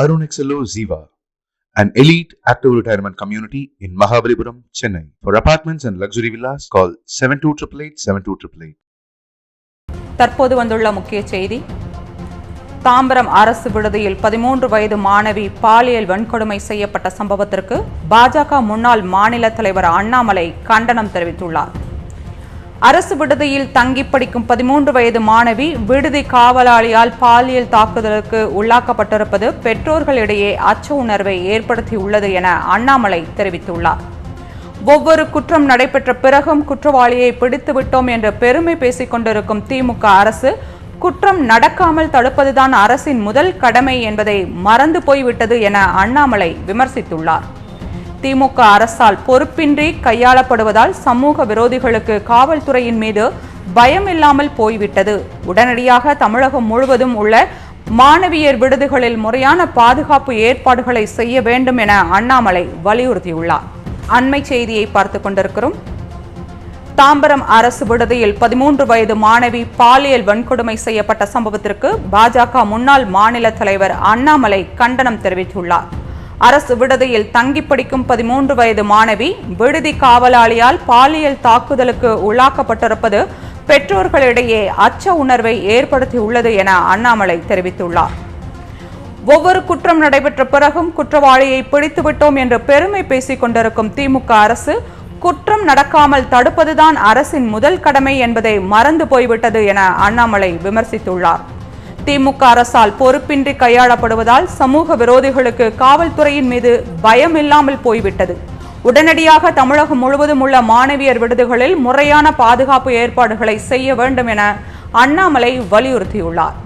Arun XLO Ziva, an elite active retirement community in Mahabalipuram, Chennai. For apartments and luxury villas, call 7288 72888. தற்போது வந்துள்ள முக்கிய செய்தி தாம்பரம் அரசு விடுதியில் பதிமூன்று வயது மாணவி பாலியல் வன்கொடுமை செய்யப்பட்ட சம்பவத்திற்கு பாஜக முன்னாள் மாநில தலைவர் அண்ணாமலை கண்டனம் தெரிவித்துள்ளார் அரசு விடுதியில் தங்கி படிக்கும் பதிமூன்று வயது மாணவி விடுதி காவலாளியால் பாலியல் தாக்குதலுக்கு உள்ளாக்கப்பட்டிருப்பது பெற்றோர்களிடையே அச்ச உணர்வை ஏற்படுத்தியுள்ளது என அண்ணாமலை தெரிவித்துள்ளார். ஒவ்வொரு குற்றம் நடைபெற்ற பிறகும் குற்றவாளியை பிடித்து விட்டோம் என்று பெருமை பேசிக் கொண்டிருக்கும் திமுக அரசு குற்றம் நடக்காமல் தடுப்பதுதான் அரசின் முதல் கடமை என்பதை மறந்து போய்விட்டது என அண்ணாமலை விமர்சித்துள்ளார். திமுக அரசால் பொறுப்பின்றி கையாளப்படுவதால் சமூக விரோதிகளுக்கு காவல்துறையின் மீது பயம் இல்லாமல் போய்விட்டது. உடனடியாக தமிழகம் முழுவதும் உள்ள மாணவியர் விடுதிகளில் முறையான பாதுகாப்பு ஏற்பாடுகளை செய்ய வேண்டும் என அண்ணாமலை வலியுறுத்தியுள்ளார். அண்மை செய்தியை பார்த்து கொண்டிருக்கிறோம். தாம்பரம் அரசு விடுதியில் பதிமூன்று வயது மாணவி பாலியல் வன்கொடுமை செய்யப்பட்ட சம்பவத்திற்கு பாஜக முன்னாள் மாநில தலைவர் அண்ணாமலை கண்டனம் தெரிவித்துள்ளார். அரசு விடுதியில் தங்கி படிக்கும் பதிமூன்று வயது மாணவி விடுதி காவலாளியால் பாலியல் தாக்குதலுக்கு உள்ளாக்கப்பட்டிருப்பது பெற்றோர்களிடையே அச்ச உணர்வை ஏற்படுத்தியுள்ளது என அண்ணாமலை தெரிவித்துள்ளார். ஒவ்வொரு குற்றம் நடைபெற்ற பிறகும் குற்றவாளியை பிடித்துவிட்டோம் என்று பெருமை பேசிக் கொண்டிருக்கும் திமுக அரசு குற்றம் நடக்காமல் தடுப்பதுதான் அரசின் முதல் கடமை என்பதை மறந்து போய்விட்டது என அண்ணாமலை விமர்சித்துள்ளார். திமுக அரசால் பொறுப்பின்றி கையாளப்படுவதால் சமூக விரோதிகளுக்கு காவல்துறையின் மீது பயம் இல்லாமல் போய்விட்டது. உடனடியாக தமிழகம் முழுவதும் உள்ள மாணவியர் விடுதிகளில் முறையான பாதுகாப்பு ஏற்பாடுகளை செய்ய வேண்டும் என அண்ணாமலை வலியுறுத்தியுள்ளார்.